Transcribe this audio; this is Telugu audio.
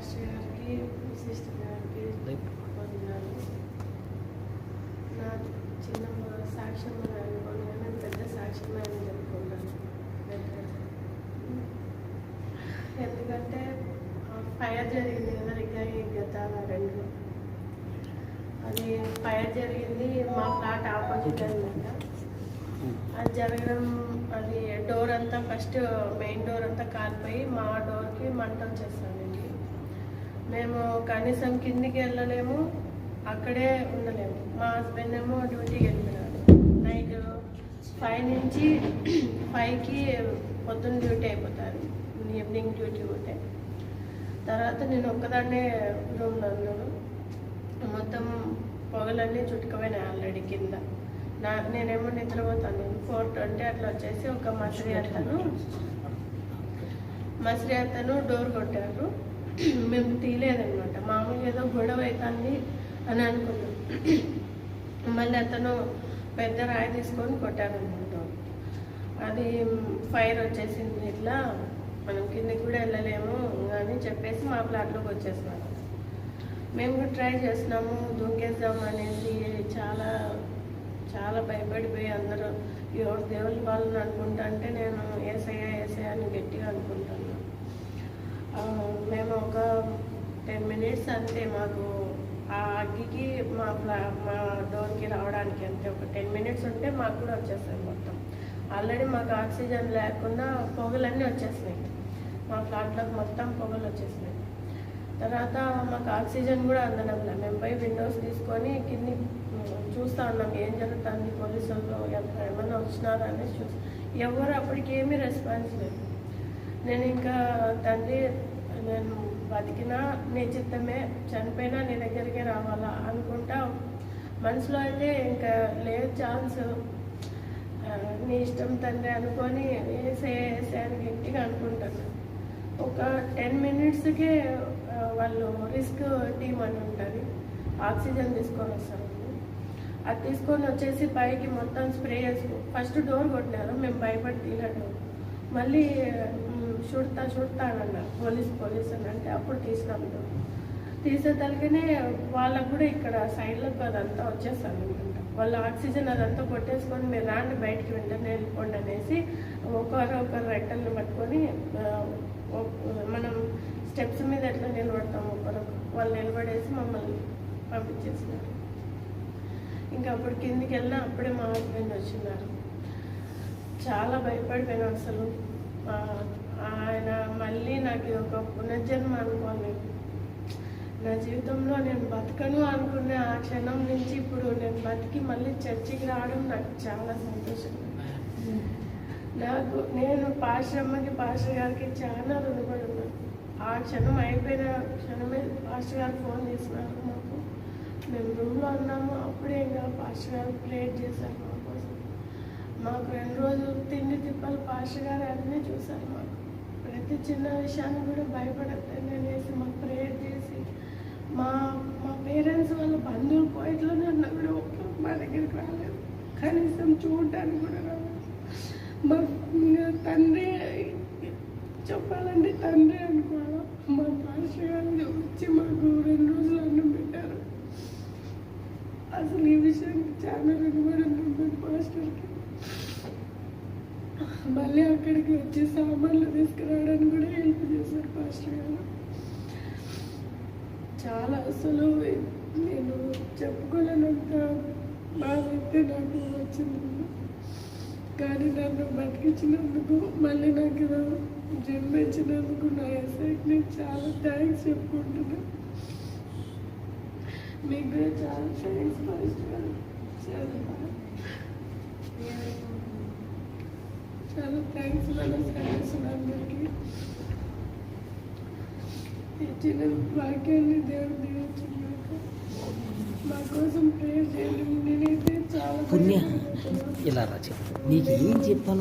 పాస్టర్ గారికి సిస్టర్ గారికి వందనాలు నా చిన్న సాక్ష్యం పెద్ద సాక్ష్యం అని చెప్పుకుంటాను ఎందుకంటే ఫైర్ జరిగింది కదా ఇంకా ఈ గత రెండు అది ఫైర్ జరిగింది మా ఫ్లాట్ ఆపోజిట్ అనమాట అది జరగడం అది డోర్ అంతా ఫస్ట్ మెయిన్ డోర్ అంతా కాలిపోయి మా డోర్కి మంట వచ్చేస్తుందండి మేము కనీసం కిందికి వెళ్ళలేము అక్కడే ఉండలేము. మా హస్బెండ్ ఏమో డ్యూటీకి వెళ్తున్నాడు నైట్ ఫైవ్ నుంచి ఫైవ్కి పొద్దున్న డ్యూటీ అయిపోతారు. ఈవినింగ్ డ్యూటీ ఉంటే తర్వాత నేను ఒక్కదాన్నే రూమ్లో ఉన్నాను. మొత్తం పొగలన్నీ చుట్టుకుపోయినాయి ఆల్రెడీ కింద. నా నేనేమో నిద్రపోతాను. ఫోర్ ట్వంటీ అట్లా వచ్చేసి ఒక మసిరి అతను మసిరి అతను డోర్ కొట్టారు. మేము తీయలేదనమాట మామూలుగా ఏదో గొడవ అవుతుంది అని అనుకున్నాం. మళ్ళీ అతను పెద్ద రాయి తీసుకొని కొట్టారనమాట. అది ఫైర్ వచ్చేసింది ఇట్లా. మనం కిందకి కూడా వెళ్ళలేము అని చెప్పేసి మా ప్లాట్లోకి వచ్చేసినారు మేము కూడా ట్రై చేస్తున్నాము దూకేద్దాం అనేసి చాలా చాలా భయపడిపోయి అందరూ ఎవరు దేవుళ్ళు వాళ్ళని అనుకుంటా అంటే నేను ఏసయ్య ఏసయ్యా అని గట్టిగా అనుకుంటాను ఆ, మేము ఒక టెన్ మినిట్స్ అంతే మాకు. ఆ అగ్గికి మా ఫ్లా మా డోర్కి రావడానికి అంతే. ఒక టెన్ మినిట్స్ ఉంటే మాకు కూడా వచ్చేస్తాయి మొత్తం. ఆల్రెడీ మాకు ఆక్సిజన్ లేకుండా పొగలన్నీ వచ్చేసినాయి. మా ఫ్లాట్లోకి మొత్తం పొగలు వచ్చేసినాయి. తర్వాత మాకు ఆక్సిజన్ కూడా అందడం మేము పోయి విండోస్ తీసుకొని కింది చూస్తా ఉన్నాం. ఏం జరుగుతుంది పోలీసులు ఏమైనా వచ్చినారా అనేసి చూసి ఎవరు అప్పటికి ఏమీ రెస్పాన్స్ లేదు. నేను ఇంకా తండ్రి నేను బతికినా నీ చిత్తమే చనిపోయినా నీ దగ్గరికే రావాలా అనుకుంటా మనసులో అయితే ఇంకా లేదు ఛాన్స్ నీ ఇష్టం తండ్రి అనుకొని వేసే వేసే అని గట్టిగా అనుకుంటాను. ఒక టెన్ మినిట్స్కే వాళ్ళు రిస్క్ టీమ్ అని ఉంటుంది. ఆక్సిజన్ తీసుకొని వస్తారు. అది తీసుకొని వచ్చేసి పైకి మొత్తం స్ప్రే చేసుకో ఫస్ట్ డోర్ కొట్టినారు. మేము భయపడి తీయలేదు మళ్ళీ చుడతా చుడతా అని అన్నారు పోలీస్ పోలీస్ అని అంటే అప్పుడు తీసినాం డోర్ తీసేతలకనే వాళ్ళకు కూడా ఇక్కడ సైడ్లకు అదంతా వచ్చేస్తాను అనమాట వాళ్ళు ఆక్సిజన్ అదంతా కొట్టేసుకొని మీరు రాండి బయటికి వెంటనే వెళ్ళిపోండి అనేసి ఒకరు ఒకరు రెక్కల్ని పట్టుకొని మనం స్టెప్స్ మీద ఎట్లా నిలబడతాం ఒకరు వాళ్ళు నిలబడేసి మమ్మల్ని పంపించేసినారు. ఇంకా అప్పుడు కిందికి వెళ్ళినా అప్పుడే మా హస్బెండ్ వచ్చినారు. చాలా భయపడిపోయాను అసలు. ఆయన మళ్ళీ నాకు ఒక పునర్జన్మ అనుకోని నా జీవితంలో నేను బతకను అనుకునే ఆ క్షణం నుంచి ఇప్పుడు నేను బతికి మళ్ళీ చర్చికి రావడం నాకు చాలా సంతోషం. నాకు నేను పాశ్రమ్మకి పాస్టర్ గారికి చాలా రుణపడి ఉన్నాను ఆ క్షణం అయిపోయిన క్షణమే పాస్టర్ గారు ఫోన్ చేసినారు మాకు. మేము రూమ్లో ఉన్నాము అప్పుడే ఇంకా పాస్టర్ గారు ప్లేట్ చేశారు మా కోసం. మాకు రెండు రోజులు తిండి తిప్పలు పాస్టర్ గారు అన్నీ చూశారు మాకు. ప్రతి చిన్న విషయాన్ని కూడా భయపడద్దని అనేసి మాకు ప్రేయర్ చేసి మా మా పేరెంట్స్ వాళ్ళ బంధువులు పోయిట్లోనే అన్న కూడా ఒక్కరు మా దగ్గరికి రాలేదు. కనీసం చూడటానికి కూడా రాలేదు. మా తండ్రి చెప్పాలంటే తండ్రి అనుకోవాలి? మా పాస్టర్ గారు వచ్చి మాకు రెండు రోజులు అన్నం పెట్టారు అసలు ఈ విషయానికి చాలా రుణపడి ఉన్నాం పాస్టర్కి మళ్ళీ అక్కడికి వచ్చి సామాన్లు తీసుకురావడానికి కూడా హెల్ప్ చేశారు పాస్టర్ గారు. చాలా అసలు నేను చెప్పుకోలేనంత బాధ అయితే నాకు వచ్చింది. కానీ నన్ను బతికించినందుకు మళ్ళీ నాకు ఇలా జన్మించినందుకు నా ఎస్ఐకి నేను చాలా థ్యాంక్స్ చెప్పుకుంటున్నాను మీకు కూడా చాలా థ్యాంక్స్ ఫస్ట్ చాలా థ్యాంక్స్ మన సర్వీసులు అందరికీ. ఇచ్చిన వాక్యాన్ని దేవుడు దీవించున్నాక మా కోసం ప్రేయర్ చేయండి. నేనైతే చాలా పుణ్య. ఇలా రా నీకు ఏం చెప్పాలో